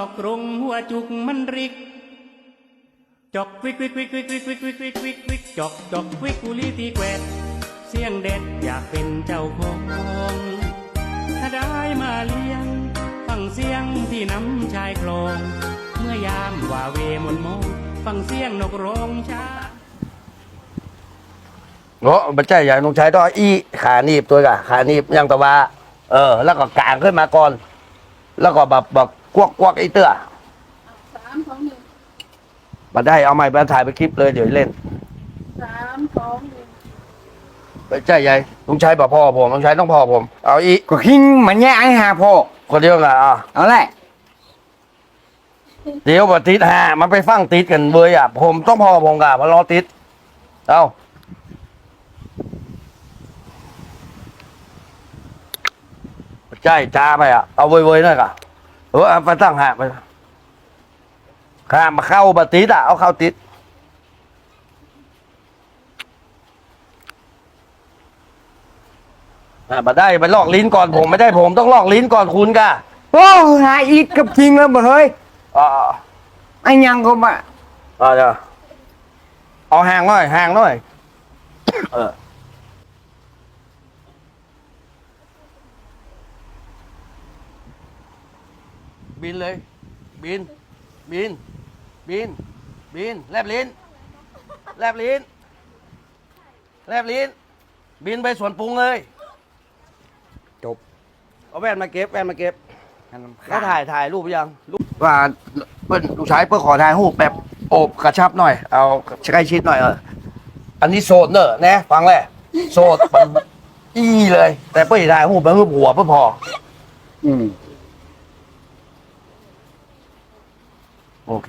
งนกกรงหัวจุกมันริก จอกวิกวิกวิกวิกวิกวิกวิกวิกวิกวิกจอกจอกวิกกุลีตีแกวดเสียงเด็ดอยากเป็นเจ้าของ ถ้าได้มาเลี้ยง ฟังเสียงที่น้ำชายคลอง เมื่อยามว่าเวมนมอง ฟังเสียงนกร้องช้าเนาะบัจจัยใหญ่ลุงชัยต้องเอาอีขาหนีบตัวกะขาหนีบยังตะวาเออ แล้วก็กางขึ้นมาก่อน แล้วก็แบบแบบ กวักกวักไอ้เตื้อสามสองหนึ่งมาได้เอาใหม่มาถ่ายไปคลิปเลยเดี๋ยวเล่นสามสองหนึ่งบัจจัยใหญ่ลุงชัยบอกพ่อผมลุงชัยต้องพ่อผม เอาอีก็คิงมันแย่ไอ้หาพ่อคนเดียวกันอะเอาแหละเดี๋ยวบติดหามันไปฟังติดกันเบยอะ ผมต้องพ่อผมกะมารอติดเอาบัจจัยจ้าไปอะเอาเว้ยๆหน่อยกะ เออเอาไปตั้งหาไปข้ามมาเข้าบัติดอะเอาเข้าติดอ่ามาได้ไปลอกลิ้นก่อนผมไม่ได้ผมต้องลอกลิ้นก่อนคุณกะโอ้หาอีกกับคิงแล้วบ่เฮ้ยอ่าไอ้ยังก็มาอ่าเดี๋ยวเอาห่างหน่อยห่างหน่อย เออ บินเลย บิน บิน บิน บิน แลบลิ้น แลบลิ้น แลบลิ้น บินไปสวนปรุงเลย จบ เอาแว่นมาเก็บ แว่นมาเก็บอันนั้นแล้วถ่ายถ่ายรูปยังรูปว่าเปิ้ลลูกชายเปิ้ลขอถ่ายรูปแบบโอบกระชับหน่อย เอาใกล้ชิดหน่อยเออ อันนี้โสดเนอะนะฟังแหละโสดมันอีเลย แต่เปิ้ลถ่ายรูปแบบรูปหัวเพื่อพอ อืม โอเค